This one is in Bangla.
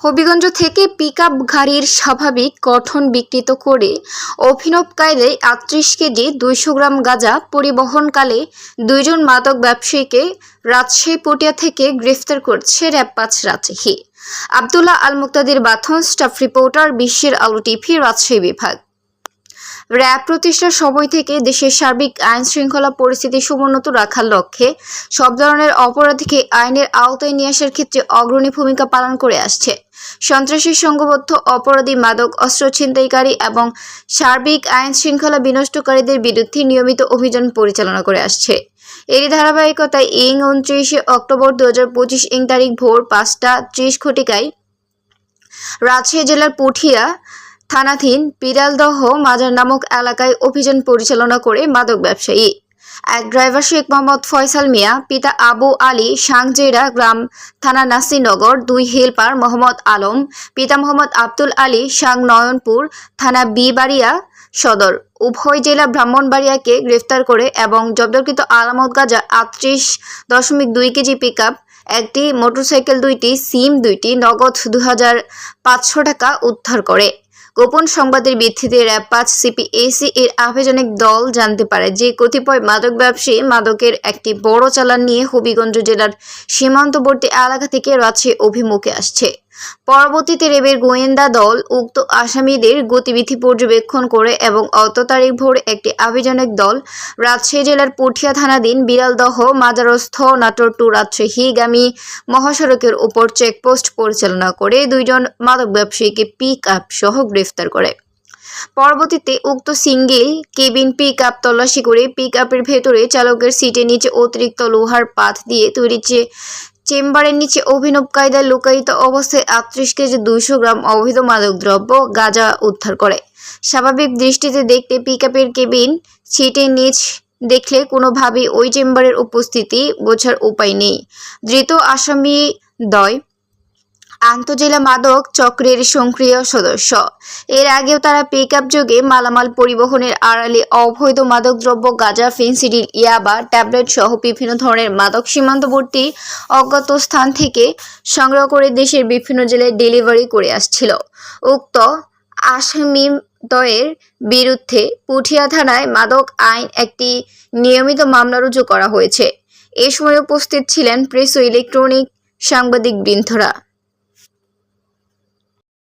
হবিগঞ্জ থেকে পিকআপ গাড়ির স্বাভাবিক গঠন বিকৃত করে অভিনব কায়দায় আটত্রিশ কেজি দুইশো গ্রাম গাঁজা পরিবহনকালে দুইজন মাদক ব্যবসায়ীকে রাজশাহী পটিয়া থেকে গ্রেফতার করছে র্যাব পাঁচ রাজশাহী। আবদুল্লাহ আল মুক্তাদির বাথন স্টাফ রিপোর্টার বিশ্বের আলো টিভি, রাজশাহী বিভাগ। র্যাব প্রতিষ্ঠার সময় থেকে দেশের সার্বিক আইন শৃঙ্খলা পরিস্থিতি সমুন্নত রাখার লক্ষ্যে সব ধরনের অপরাধীকে আইনের আওতায় নিয়ে আসার ক্ষেত্রে অগ্রণী ভূমিকা পালন করে আসছে। সন্ত্রাসী সংঘবদ্ধ অপরাধী মাদক অস্ত্র ছিনতাইকারী এবং সার্বিক আইন শৃঙ্খলা বিনষ্টকারীদের বিরুদ্ধে নিয়মিত অভিযান পরিচালনা করে আসছে। এরই ধারাবাহিকতায় ইং উনত্রিশে অক্টোবর দু হাজার পঁচিশ ইং তারিখ ভোর পাঁচটা ত্রিশ ঘটিকায় রাজশাহী জেলার পুঠিয়া থানাধীন পিরালদহ মাজার নামক এলাকায় অভিযান পরিচালনা করে মাদক ব্যবসায়ী। এক ড্রাইভার শেখ মোহাম্মদ ফয়সাল মিয়া, পিতা আবু আলী সাংজেরা গ্রাম থানা নাসিনগর দুই হেলপার মোহাম্মদ আলম, পিতা মোহাম্মদ আব্দুল আলী সাং নয়নপুর থানা বিবাড়িয়া সদর। উভয় জেলা ব্রাহ্মণবাড়িয়াকে গ্রেফতার করে এবং জব্দকৃত আলামত গাজা আটত্রিশ দশমিক দুই কেজি পিকআপ একটি মোটরসাইকেল দুইটি সিম দুইটি, নগদ দু হাজার পাঁচশো টাকা উদ্ধার করে। গোপন সংবাদের ভিত্তিতে র্যাব পাঁচ সিপিএসি এর আবেদনিক দল জানতে পারে যে কতিপয় মাদক ব্যবসায়ী মাদকের একটি বড় চালান নিয়ে হবিগঞ্জ জেলার সীমান্তবর্তী এলাকা থেকে রাজশাহী অভিমুখে আসছে। পরবর্তীতে রেবের গোয়েন্দা দল উক্ত আসামিদের গতিবিধি পর্যবেক্ষণ করে এবং অত তারিখ ভোর একটি আভিযানিক দল রাজশাহী জেলার পুঠিয়া থানাধীন বিড়ালদহ মাজারস্থ নাটোর টু রাজশাহীগামী মহাসড়কের উপর চেকপোস্ট পরিচালনা করে দুইজন মাদক ব্যবসায়ীকে পিক আপ সহ গ্রেফতার করে। পরবর্তীতে উক্ত সিঙ্গেল কেবিন পিক আপ তল্লাশি করে পিক আপের ভেতরে চালকের সিটের নিচে অতিরিক্ত লোহার পাত দিয়ে তৈরি চেম্বারের নিচে অভিনব কায়দায় লুকায়িত অবস্থায় আটত্রিশ কেজি দুইশো গ্রাম অবৈধ মাদক দ্রব্য গাঁজা উদ্ধার করে। স্বাভাবিক দৃষ্টিতে দেখতে পিকআপের কেবিন ছিটে নিচ দেখলে কোনোভাবেই ওই চেম্বারের উপস্থিতি বোঝার উপায় নেই। ধৃত আসামি দয় আন্তজেলা মাদক চক্রের সক্রিয় সদস্য। এর আগেও তারা পিকআপ যোগে মালামাল পরিবহনের আড়ালে অবৈধ মাদকদ্রব্য, গাঁজা ফেন্সিডিল ইয়াবা ট্যাবলেট সহ বিভিন্ন ধরনের মাদক সীমান্তবর্তী অজ্ঞাত স্থান থেকে সংগ্রহ করে দেশের বিভিন্ন জেলায় ডেলিভারি করে আসছিল। উক্ত আসামি দয়ের বিরুদ্ধে পুঠিয়া থানায় মাদক আইন একটি নিয়মিত মামলা রুজু করা হয়েছে। এ সময় উপস্থিত ছিলেন প্রেস ও ইলেকট্রনিক সাংবাদিক বৃন্দরা